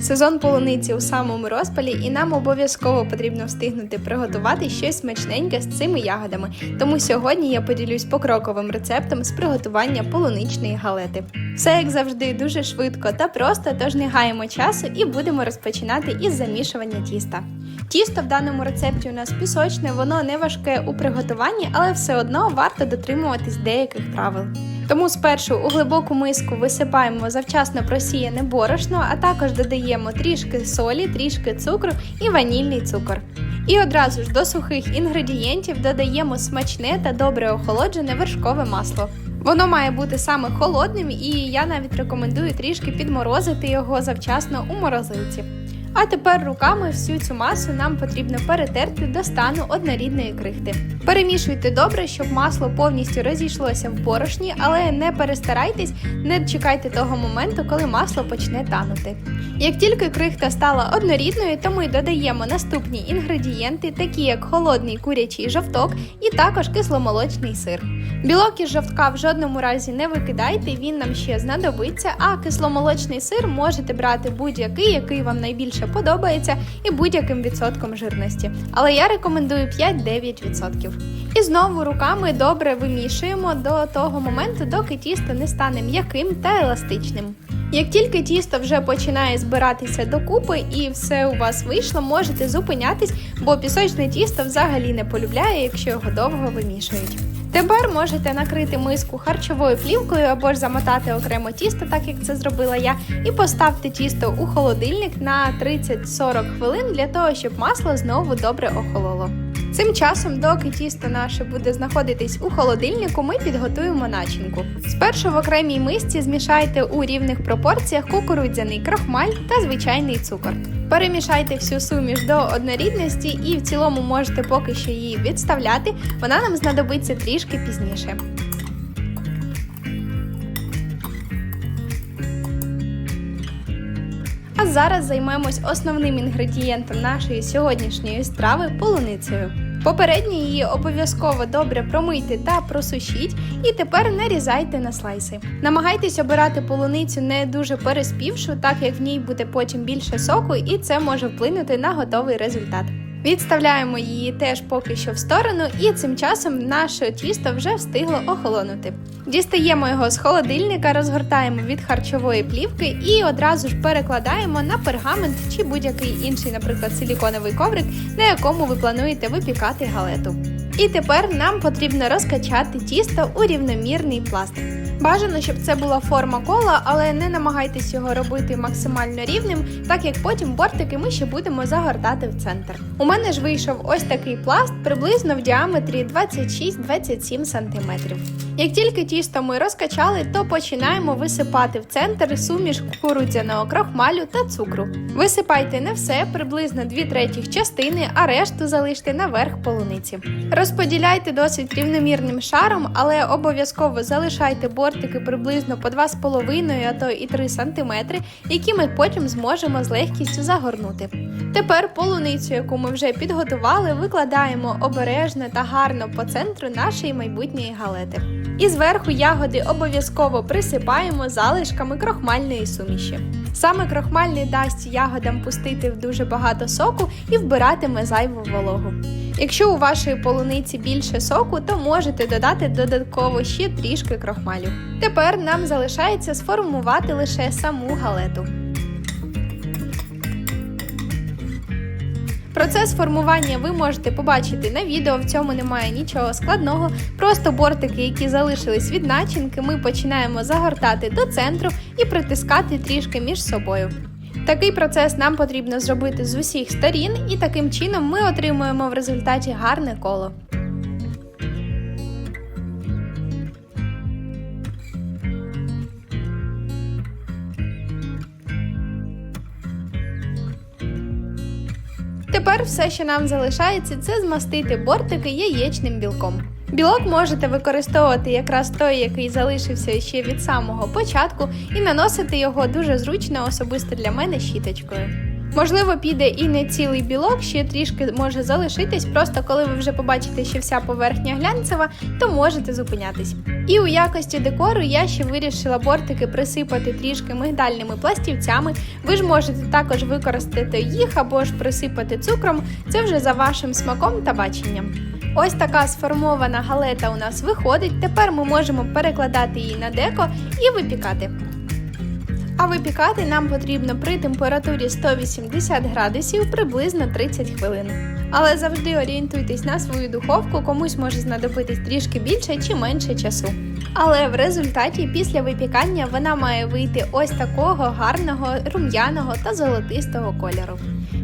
Сезон полуниці у самому розпалі, і нам обов'язково потрібно встигнути приготувати щось смачненьке з цими ягодами. Тому сьогодні я поділюсь покроковим рецептом з приготування полуничної галети. Все як завжди дуже швидко та просто, тож не гаємо часу і будемо розпочинати із замішування тіста. Тісто в даному рецепті у нас пісочне, воно не важке у приготуванні, але все одно варто дотримуватись деяких правил. Тому спершу у глибоку миску висипаємо завчасно просіяне борошно, а також додаємо трішки солі, трішки цукру і ванільний цукор. І одразу ж до сухих інгредієнтів додаємо смачне та добре охолоджене вершкове масло. Воно має бути саме холодним, і я навіть рекомендую трішки підморозити його завчасно у морозилці. А тепер руками всю цю масу нам потрібно перетерти до стану однорідної крихти. Перемішуйте добре, щоб масло повністю розійшлося в борошні, але не перестарайтесь, не чекайте того моменту, коли масло почне танути. Як тільки крихта стала однорідною, то ми додаємо наступні інгредієнти, такі як холодний курячий жовток і також кисломолочний сир. Білок із жовтка в жодному разі не викидайте, він нам ще знадобиться, а кисломолочний сир можете брати будь-який, який вам найбільше подобається, і будь-яким відсотком жирності. Але я рекомендую 5-9%. І знову руками добре вимішуємо до того моменту, доки тісто не стане м'яким та еластичним. Як тільки тісто вже починає збиратися докупи і все у вас вийшло, можете зупинятись, бо пісочне тісто взагалі не полюбляє, якщо його довго вимішують. Тепер можете накрити миску харчовою плівкою або ж замотати окремо тісто, так як це зробила я, і поставте тісто у холодильник на 30-40 хвилин для того, щоб масло знову добре охололо. Цим часом, доки тісто наше буде знаходитись у холодильнику, ми підготуємо начинку. Спершу в окремій мисці змішайте у рівних пропорціях кукурудзяний крохмаль та звичайний цукор. Перемішайте всю суміш до однорідності і в цілому можете поки що її відставляти, вона нам знадобиться трішки пізніше. Зараз займемось основним інгредієнтом нашої сьогоднішньої страви полуницею. Попередньо її обов'язково добре промийте та просушіть, і тепер нарізайте на слайси. Намагайтесь обирати полуницю не дуже переспівшу, так як в ній буде потім більше соку, і це може вплинути на готовий результат. Відставляємо її теж поки що в сторону, і цим часом наше тісто вже встигло охолонути. Дістаємо його з холодильника, розгортаємо від харчової плівки і одразу ж перекладаємо на пергамент чи будь-який інший, наприклад, силіконовий коврик, на якому ви плануєте випікати галету. І тепер нам потрібно розкачати тісто у рівномірний пласт. Бажано, щоб це була форма кола, але не намагайтесь його робити максимально рівним, так як потім бортики ми ще будемо загортати в центр. У мене ж вийшов ось такий пласт приблизно в діаметрі 26-27 см. Як тільки тісто ми розкачали, то починаємо висипати в центр суміш кукурудзяного крохмалю та цукру. Висипайте не все, приблизно 2 третіх частини, а решту залиште наверх полуниці. Розподіляйте досить рівномірним шаром, але обов'язково залишайте бортики приблизно по 2,5, а то і 3 см, які ми потім зможемо з легкістю загорнути. Тепер полуницю, яку ми вже підготували, викладаємо обережно та гарно по центру нашої майбутньої галети. І зверху ягоди обов'язково присипаємо залишками крохмальної суміші. Саме крохмальний дасть ягодам пустити в дуже багато соку і вбиратиме зайву вологу. Якщо у вашої полуниці більше соку, то можете додати додатково ще трішки крохмалю. Тепер нам залишається сформувати лише саму галету. Процес формування ви можете побачити на відео, в цьому немає нічого складного. Просто бортики, які залишились від начинки, ми починаємо загортати до центру і притискати трішки між собою. Такий процес нам потрібно зробити з усіх сторін, і таким чином ми отримуємо в результаті гарне коло. Тепер все, що нам залишається, це змастити бортики яєчним білком. Білок можете використовувати якраз той, який залишився ще від самого початку, і наносити його дуже зручно, особисто для мене щіточкою. Можливо, піде і не цілий білок, ще трішки може залишитись. Просто коли ви вже побачите, що вся поверхня глянцева, то можете зупинятись. І у якості декору я ще вирішила бортики присипати трішки мигдальними пластівцями. Ви ж можете також використати їх або ж присипати цукром. Це вже за вашим смаком та баченням. Ось така сформована галета у нас виходить. Тепер ми можемо перекладати її на деко і випікати. А випікати нам потрібно при температурі 180 градусів приблизно 30 хвилин. Але завжди орієнтуйтесь на свою духовку, комусь може знадобитись трішки більше чи менше часу. Але в результаті після випікання вона має вийти ось такого гарного, рум'яного та золотистого кольору.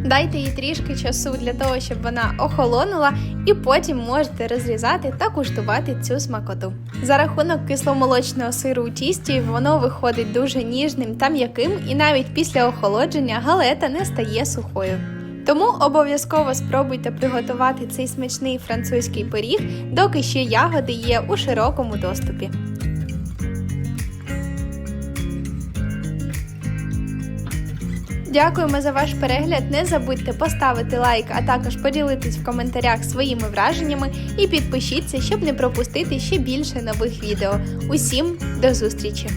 Дайте їй трішки часу для того, щоб вона охолонула, і потім можете розрізати та куштувати цю смакоту. За рахунок кисломолочного сиру у тісті воно виходить дуже ніжним та м'яким, і навіть після охолодження галета не стає сухою. Тому обов'язково спробуйте приготувати цей смачний французький пиріг, доки ще ягоди є у широкому доступі. Дякуємо за ваш перегляд. Не забудьте поставити лайк, а також поділитись в коментарях своїми враженнями і підпишіться, щоб не пропустити ще більше нових відео. Усім до зустрічі!